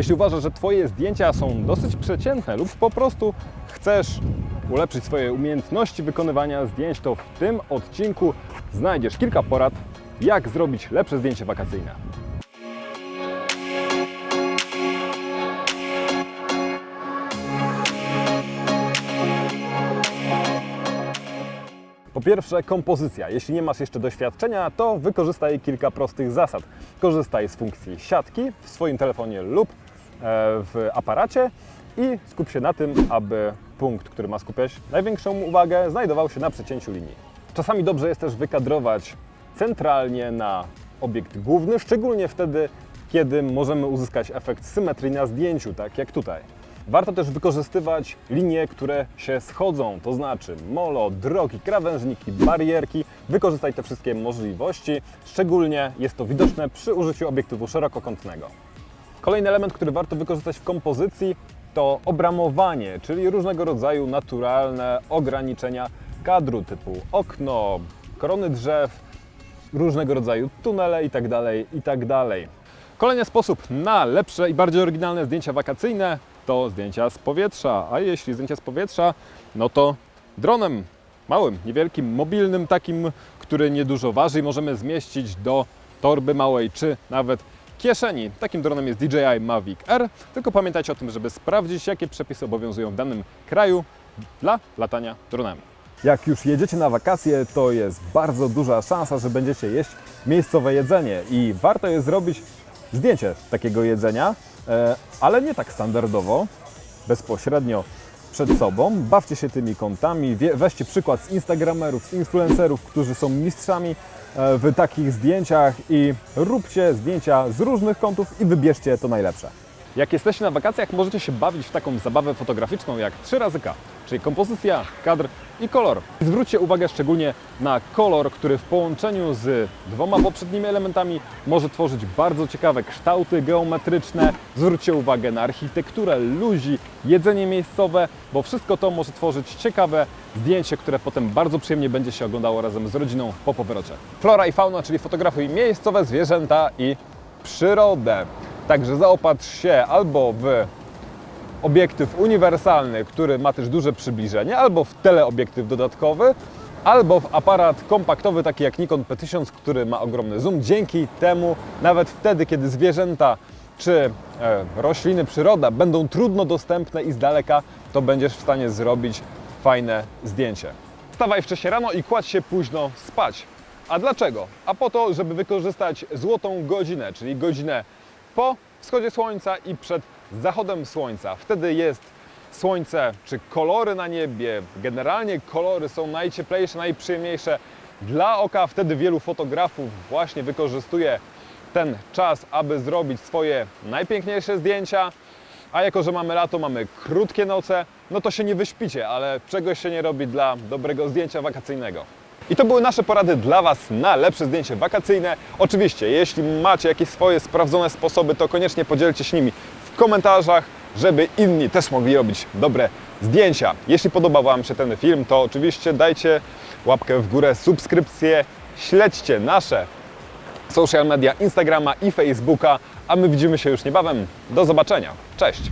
Jeśli uważasz, że Twoje zdjęcia są dosyć przeciętne lub po prostu chcesz ulepszyć swoje umiejętności wykonywania zdjęć, to w tym odcinku znajdziesz kilka porad, jak zrobić lepsze zdjęcie wakacyjne. Po pierwsze, kompozycja. Jeśli nie masz jeszcze doświadczenia, to wykorzystaj kilka prostych zasad. Korzystaj z funkcji siatki w swoim telefonie lub w aparacie i skup się na tym, aby punkt, który ma skupiać największą uwagę, znajdował się na przecięciu linii. Czasami dobrze jest też wykadrować centralnie na obiekt główny, szczególnie wtedy, kiedy możemy uzyskać efekt symetrii na zdjęciu, tak jak tutaj. Warto też wykorzystywać linie, które się schodzą, to znaczy molo, drogi, krawężniki, barierki. Wykorzystaj te wszystkie możliwości. Szczególnie jest to widoczne przy użyciu obiektywu szerokokątnego. Kolejny element, który warto wykorzystać w kompozycji to obramowanie, czyli różnego rodzaju naturalne ograniczenia kadru typu okno, korony drzew, różnego rodzaju tunele itd. itd. Kolejny sposób na lepsze i bardziej oryginalne zdjęcia wakacyjne to zdjęcia z powietrza, a jeśli zdjęcia z powietrza, no to dronem małym, niewielkim, mobilnym takim, który niedużo waży i możemy zmieścić do torby małej czy nawet kieszeni. Takim dronem jest DJI Mavic R, tylko pamiętajcie o tym, żeby sprawdzić jakie przepisy obowiązują w danym kraju dla latania dronami. Jak już jedziecie na wakacje, to jest bardzo duża szansa, że będziecie jeść miejscowe jedzenie i warto jest zrobić zdjęcie takiego jedzenia, e, ale nie tak standardowo, bezpośrednio przed sobą. Bawcie się tymi kątami, weźcie przykład z instagramerów, z influencerów, którzy są mistrzami w takich zdjęciach i róbcie zdjęcia z różnych kątów i wybierzcie to najlepsze. Jak jesteście na wakacjach, możecie się bawić w taką zabawę fotograficzną jak 3 razy K, czyli kompozycja, kadr i kolor. Zwróćcie uwagę szczególnie na kolor, który w połączeniu z dwoma poprzednimi elementami może tworzyć bardzo ciekawe kształty geometryczne. Zwróćcie uwagę na architekturę, ludzi, jedzenie miejscowe, bo wszystko to może tworzyć ciekawe zdjęcie, które potem bardzo przyjemnie będzie się oglądało razem z rodziną po powrocie. Flora i fauna, czyli fotografuj miejscowe zwierzęta i przyrodę. Także zaopatrz się albo w obiektyw uniwersalny, który ma też duże przybliżenie, albo w teleobiektyw dodatkowy, albo w aparat kompaktowy taki jak Nikon P1000, który ma ogromny zoom. Dzięki temu nawet wtedy, kiedy zwierzęta czy e, rośliny, przyroda będą trudno dostępne i z daleka, to będziesz w stanie zrobić fajne zdjęcie. Wstawaj wcześniej rano i kładź się późno spać. A dlaczego? A po to, żeby wykorzystać złotą godzinę, czyli godzinę po wschodzie słońca i przed zachodem słońca. Wtedy jest słońce, czy kolory na niebie, generalnie kolory są najcieplejsze, najprzyjemniejsze dla oka. Wtedy wielu fotografów właśnie wykorzystuje ten czas, aby zrobić swoje najpiękniejsze zdjęcia. A jako, że mamy lato, mamy krótkie noce, no to się nie wyśpicie, ale czegoś się nie robi dla dobrego zdjęcia wakacyjnego. I to były nasze porady dla Was na lepsze zdjęcie wakacyjne. Oczywiście, jeśli macie jakieś swoje sprawdzone sposoby, to koniecznie podzielcie się nimi w komentarzach, żeby inni też mogli robić dobre zdjęcia. Jeśli podobał Wam się ten film, to oczywiście dajcie łapkę w górę, subskrypcję, śledźcie nasze social media Instagrama i Facebooka, a my widzimy się już niebawem. Do zobaczenia. Cześć!